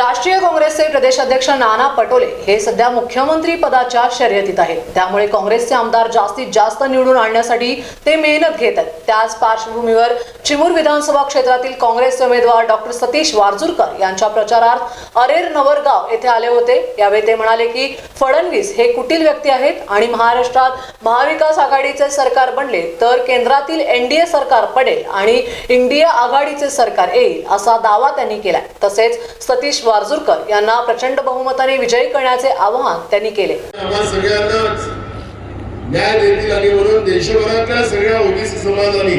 राष्ट्रीय काँग्रेसचे प्रदेशाध्यक्ष नाना पटोले हे सध्या मुख्यमंत्री पदाच्या शर्यतीत आहेत. त्यामुळे काँग्रेसचे आमदार जास्तीत जास्त निवडून आणण्यासाठी ते मेहनत घेत आहेत. त्याच पार्श्वभूमीवर चिमूर विधानसभा क्षेत्रातील काँग्रेसचे उमेदवार डॉक्टर सतीश वारजूरकर यांच्या प्रचारार्थ अरेर नवरगाव येथे आले होते. यावेळी ते म्हणाले की फडणवीस हे कुटील व्यक्ती आहेत आणि महाराष्ट्रात महाविकास आघाडीचे सरकार बनले तर केंद्रातील एनडीए सरकार पडेल आणि इंडिया आघाडीचे सरकार येईल असा दावा त्यांनी केलाय. तसेच सतीश वारजूरकर यांना प्रचंड बहुमताने विजयी करण्याचे आवाहन त्यांनी केले. सगळ्यांनाच न्याय देतील आणि म्हणून देशभरातल्या सगळ्या ओबीसी समाजाने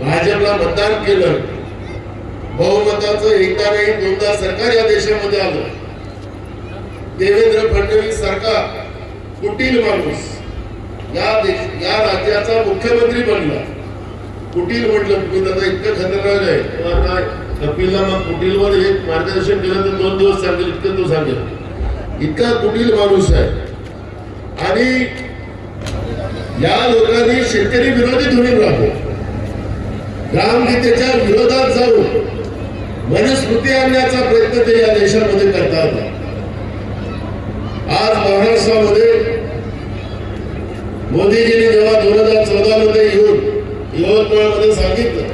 भाजपला मतदान केलं. बहुमताचं एकदा नाही दोनदा सरकार या देशामध्ये आलं. देवेंद्र फडणवीस सरकार कुटील माणूस या देश या राज्याचा मुख्यमंत्री बनला. कुटील म्हटलं तुम्ही आता इतकं खतरनाक आहे. कपिलला मग कुटीलवर एक मार्गदर्शन केलं तर दोन दिवस सांगेल इतकं तो सांगेल. इतका कुटील माणूस आहे. आणि या लोकांनी शेतकरी विरोधी धोरण राहतो ग्रामगीतेच्या विरोधात जाऊन मनुस्मृती आणण्याचा प्रयत्न ते या देशामध्ये करतात. आज महाराष्ट्रामध्ये मोदीजी जेव्हा दोन हजार चौदा मध्ये येऊन यवतमाळमध्ये सांगितलं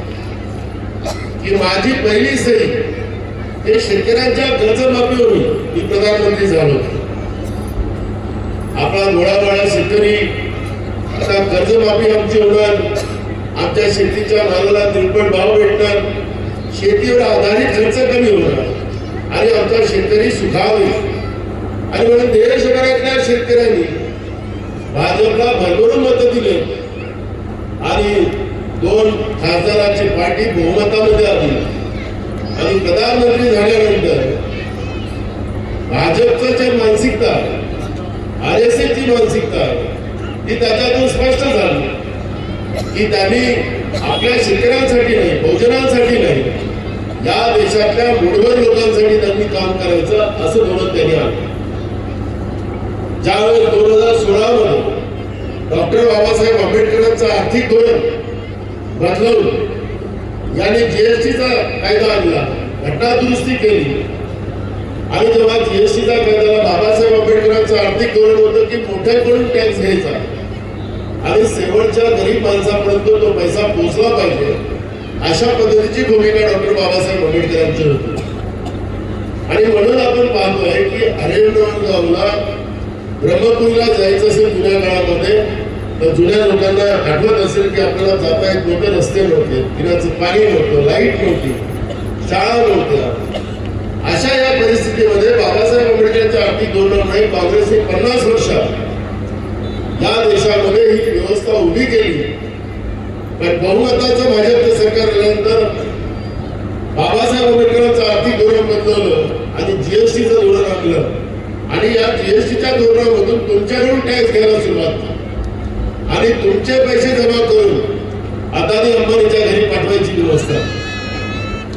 की माझी पहिली सही. हे शेतकऱ्यांच्या कर्जमाफीवर होईल मी प्रधानमंत्री झालो. आपला गोळाबाळा शेतकरी आता कर्जमाफी आमची होणार आमच्या शेतीच्या मालाला तिरपट भाव भेटणार. शेतीवर आधारित खर्च कमी होणार. आणि आमचा शेतकरी सुखावे आणि म्हणून देशभरातल्या शेतकऱ्यांनी भाजपला भरभरून मत दिले. आणि दोन खासदारांची पार्टी बहुमतामध्ये आली. आणि प्रधानमंत्री झाल्यानंतर भाजपचं जे मानसिकता आर एस ची मानसिकता ती त्याच्यातून स्पष्ट झाली. की त्यांनी आपल्या शेतकऱ्यांसाठी नाही बहुजनांसाठी नाही या देशातल्या मुठभर लोकांसाठी त्यांनी काम करायचं असं धोरण त्यांनी आणलं. ज्यावेळेस दोन हजार सोळा मध्ये डॉक्टर बाबासाहेब आंबेडकरांचं आर्थिक धोरण बदलवून यांनी जीएसटीचा कायदा आणला. घटना दुरुस्ती केली. आणि जेव्हा जीएसटीचा कायद्याला बाबासाहेब आंबेडकरांचं आर्थिक धोरण होतं की मोठ्याकडून टॅक्स घ्यायचा. आणि शेवटच्या गरीब माणसापर्यंत तो पैसा पोचला पाहिजे अशा पद्धतीची भूमिका डॉक्टर बाबासाहेब आंबेडकरांची होती. आणि म्हणून आपण पाहतोय की अरेगावला ब्रह्मपूरला जायचं असेल जुन्या काळामध्ये तर जुन्या लोकांना आठवत असेल की आपल्याला जाता येत नव्हते रस्ते नव्हते पिण्याचं पाणी नव्हतं लाइट नव्हती शाळा नव्हत्या. अशा या परिस्थितीमध्ये बाबासाहेब आंबेडकरांच्या आर्थिक धोरणामुळे काँग्रेसने पन्नास वर्षात या देशामध्ये ही व्यवस्था उभी केली. पण बहुमताचं भाजपचं सरकार आल्यानंतर बाबासाहेब आंबेडकरांचं आर्थिक धोरण बदलवलं आणि जीएसटीचं धोरण आणलं आणि या जीएसटीच्या धोरणामधून तुमच्याकडून टॅक्स घ्यायला सुरुवात केली आणि तुमचे पैसे जमा करून अदानी अंबानीच्या घरी पाठवायची व्यवस्था.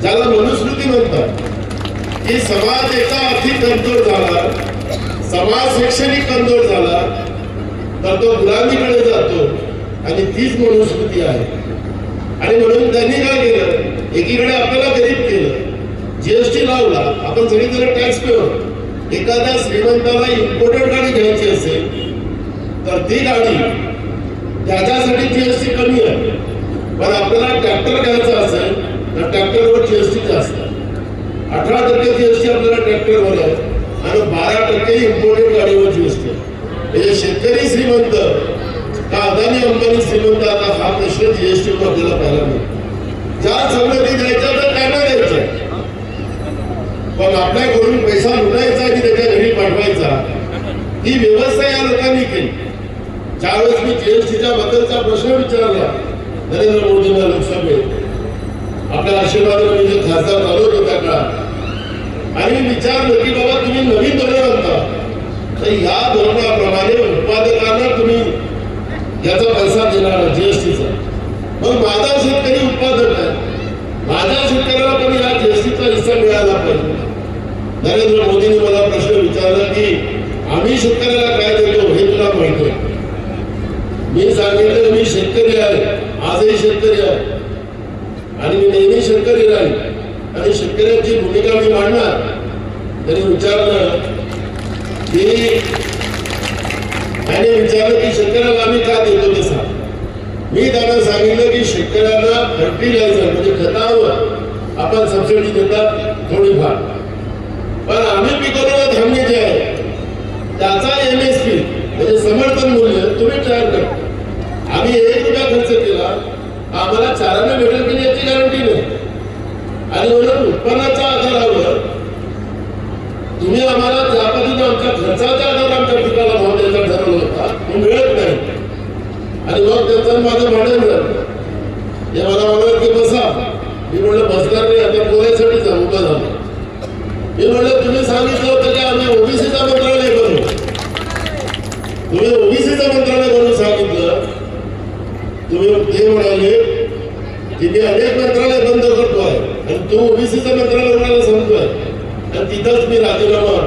ज्याला मनुस्मृती म्हणतात की समाज एका आर्थिक कमजोर झाला समाज शैक्षणिक कमजोर झाला तर तो गुलामीकडे जातो आणि तीच मनुस्मृती आहे. आणि म्हणून त्यांनी काय केलं? एकीकडे आपल्याला गरीब केलं. जीएसटी लावला. आपण सगळीकडे टॅक्स पेवर. एखाद्या श्रीमंताला इम्पोर्टेड गाडी घ्यायची असेल तर ती गाडी त्याच्यासाठी जीएसटी कमी आहे. पण आपल्याला ट्रॅक्टर घ्यायचा असेल तर ट्रॅक्टरवर जीएसटी जास्त. आहे अठरा टक्के जीएसटी आपल्याला ट्रॅक्टरवर आहे आणि बारा टक्के इम्पोर्टेड गाडीवर जीएसटी आहे. म्हणजे शेतकरी श्रीमंत का अदानी अंबानी श्रीमंत आता हा प्रश्न जीएसटी वर आपल्याला पाहायला मिळतो. ज्या सवलती द्यायच्या तर त्यांना द्यायच्या. पण आपल्याकडून पैसा लुटायचा आणि त्याच्या घरी पाठवायचा ही व्यवस्था या लोकांनी केली. त्यावेळेस मी जीएसटीच्या बद्दलचा प्रश्न विचारला. नरेंद्र मोदींना लोकसभेत. आपल्या आशीर्वादाने मी जे खासदार झालो होतो त्या आणि विचारलं की बाबा तुम्ही नवीन धोरण आणता. तर या धोरणाप्रमाणे उत्पादकांना तुम्ही याचा पैसा देणार जीएसटीचा मग माझा शेतकरी उत्पादक आहे. माझ्या शेतकऱ्याला पण या जीएसटीचा हिस्सा मिळाला पाहिजे. नरेंद्र मोदींनी मला प्रश्न विचारला की आम्ही शेतकऱ्याला काय देतो हे तुला माहिती मी सांगितलं मी शेतकरी आहे. आजही शेतकरी आहे. आणि मी नेहमी शेतकरी राहील. आणि शेतकऱ्यांची भूमिका मी मांडणार. त्यांनी विचारलं की त्याने विचारलं की शेतकऱ्याला आम्ही का देतो तसा मी त्यांना सांगितलं की शेतकऱ्यांना फर्टिलायझर म्हणजे खतावर आपण सबसिडी देतात थोडीफार. पण आम्ही पिकवलेलं धान्य जे आहे त्याचा एम एस पी म्हणजे समर्थन मूल्य तुम्ही तयार करा आम्ही एक रुपया खर्च केला आम्हाला चाराने भेटेल की नाही याची गॅरंटी नाही आणि म्हणून उत्पन्नाच्या आधारावर तुम्ही आम्हाला ज्या पद्धतीने आमच्या खर्चाच्या आधारावर आमच्या पिकाला भाव द्यायचा ठरवलं होता तो मिळत नाही आणि मग त्यांचं माझं भांडण झालं. हे मला म्हणाल की बसा. मी म्हणलं बसणार नाही आता बोलायसाठी जा उभं झालं मी म्हणलं तुम्ही सांगितलं होतं की आम्ही ओबीसीचा मंत्रालय बनवू तुम्ही ओबीसीचा मंत्रालय बनवून सांगितलं. तुम्ही ते म्हणाले की मी अनेक मंत्रालय बंद करतो आहे. आणि तो ओबीसीचा मंत्रालय म्हणायला सांगतोय? आणि तिथंच मी राजीनामा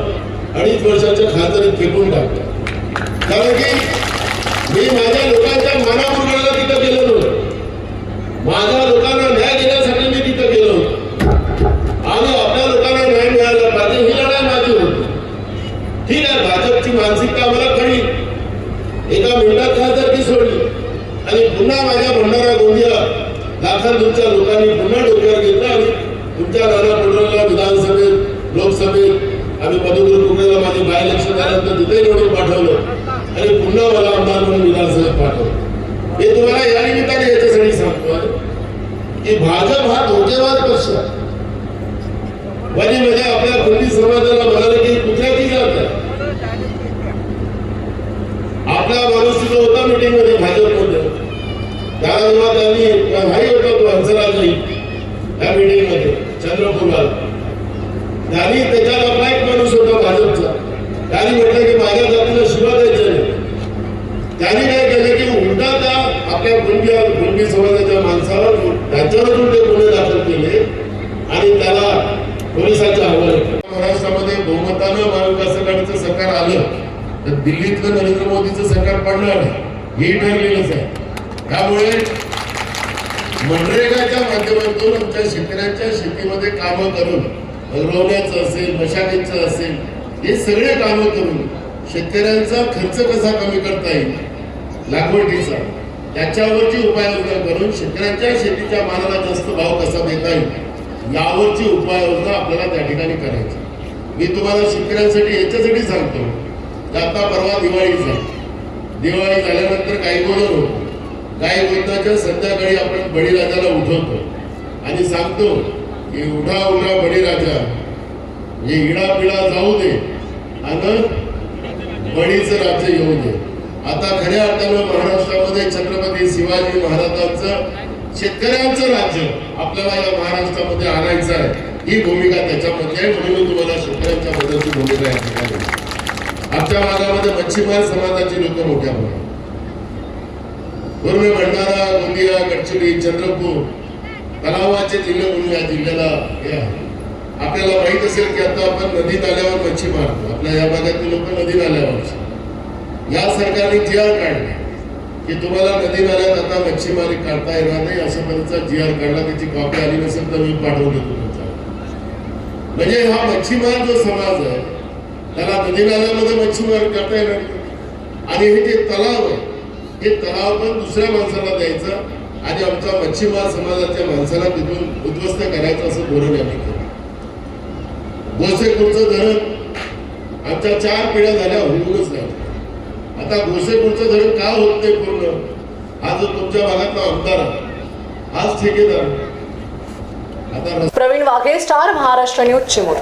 अडीच वर्षाच्या खासदारीत फेकून टाकतो. कारण की मी माझ्या लोकांना मानामुरगाला तिथं गेलो नव्हतो माझ्या लोकांना न्याय देण्यासाठी मी तिथं गेलो होतो आणि आपल्या लोकांना न्याय मिळाला पाहिजे ही लढाई माझी होती ठीक आहे भाजपची मानसिकता आम्हाला कळली एका मिनिटात खासदारकी सोडली आणि पुन्हा माझ्या भंडारा गोंदिया लाखांच्या लोकांनी पुन्हा डोक्यावर घेतलं आणि तुमच्या नाना पटोलेला विधानसभेत लोकसभेत आणि पदवीधर कुकरेला माझी बाय इलेक्शन झाल्यानंतर तिथे निवडून पाठवलं आणि पुन्हा मला आमदार म्हणून विधानसभेत पाठवलं. हे तुम्हाला या निमित्ताने याच्यासाठी सांगतोय की भाजप हा धोकेबाज पक्ष आहे. म्हणजे आपल्या कुणबी समाजाला म्हणाले की कुत्र्याची जात आहे आपला माणूस तिथं होता मीटिंगमध्ये भाजपमध्ये त्याला जेव्हा त्यांनी भाई होता तो हंसराजाई त्या मीटिंग मध्ये चंद्रपूरला त्यांनी त्याच्यात आपला एक माणूस होता भाजपचा. त्यांनी म्हटलं की माझ्या जातीला शिवा द्यायचं नाही. त्यांनी काय केलं की उलटा त्या आपल्या कुणबी कुणबी समाजाच्या माणसावर त्यांच्यावर उलटे गुन्हे दाखल केले आणि त्याला पोलिसांच्या हवाले महाराष्ट्रामध्ये बहुमतानं महाविकास आघाडीचं सरकार आलं तर दिल्लीतलं नरेंद्र मोदीचं सरकार पडणार नाही. हे ठरलेलंच आहे. त्यामुळे मनरेगाच्या माध्यमातून आमच्या शेतकऱ्यांच्या शेतीमध्ये कामं करून रोवण्याचं असेल मशागतीचं असेल हे सगळे कामं करून शेतकऱ्यांचा खर्च कसा कमी करता येईल? लागवडीचा. त्याच्यावरची उपाययोजना करून शेतकऱ्यांच्या शेतीच्या मालाला जास्त भाव कसा देता येईल? यावरची उपाययोजना आपल्याला त्या ठिकाणी करायची. मी तुम्हाला शेतकऱ्यांसाठी याच्यासाठी सांगतो आता परवा दिवाळी झाली. दिवाळी झाल्यानंतर काही गोंधळ होतो काय गोंधळाच्या संध्याकाळी आपण बळीराजाला उठवतो. आणि सांगतो की उठा उठा बळीराजा. हे इडा पिडा जाऊ दे आणि बळीचं राज्य येऊ दे. आता खऱ्या अर्थानं महाराष्ट्रामध्ये छत्रपती शिवाजी महाराजांचं शेतकऱ्यांचं राज्य आपल्याला या महाराष्ट्रामध्ये आणायचं आहे. ही भूमिका त्याच्यामध्ये आहे. म्हणून तुम्हाला शेतकऱ्यांच्या बद्दलची भूमिका या ठिकाणी आमच्या भागामध्ये मच्छीमार समाजाची लोक मोठ्या प्रमाणात पूर्ण भंडारा गोंदिया गडचिरोली चंद्रपूर तलावाचे जिल्हे म्हणून या जिल्ह्याला हे आहे. आपल्याला माहीत असेल की आता आपण नदी नाल्यावर मच्छी मारतो. आपल्या या भागातील लोक नदी नाल्यावर या सरकारने जी आर काढले की तुम्हाला नदी नाल्यात आता मच्छीमारी काढता येणार नाही असं त्यांचा जी आर काढला. त्याची कॉपी आली नसेल तर मी पाठवून तुमचा. म्हणजे हा मच्छीमार जो समाज आहे त्याला नदी नाल्यामध्ये मच्छीमार करता येणार आणि हे जे तलाव आहे हे तलाव पण दुसऱ्या माणसाला द्यायचं आणि आमच्या मच्छीमार समाजाच्या माणसाला तिथून उद्ध्वस्त करायचं असं धोरण आम्ही केलं. गोसेखुर्दचं धरण आमच्या चार पिढ्या झाल्या होऊनच नाही आता गोसेपूरचं धरण का होत नाही पूर्ण? हा जो तुमच्या भागातला आमदार आज हाच ठेकेदार. आता प्रवीण वाघे स्टार महाराष्ट्र न्यूज चिमूर.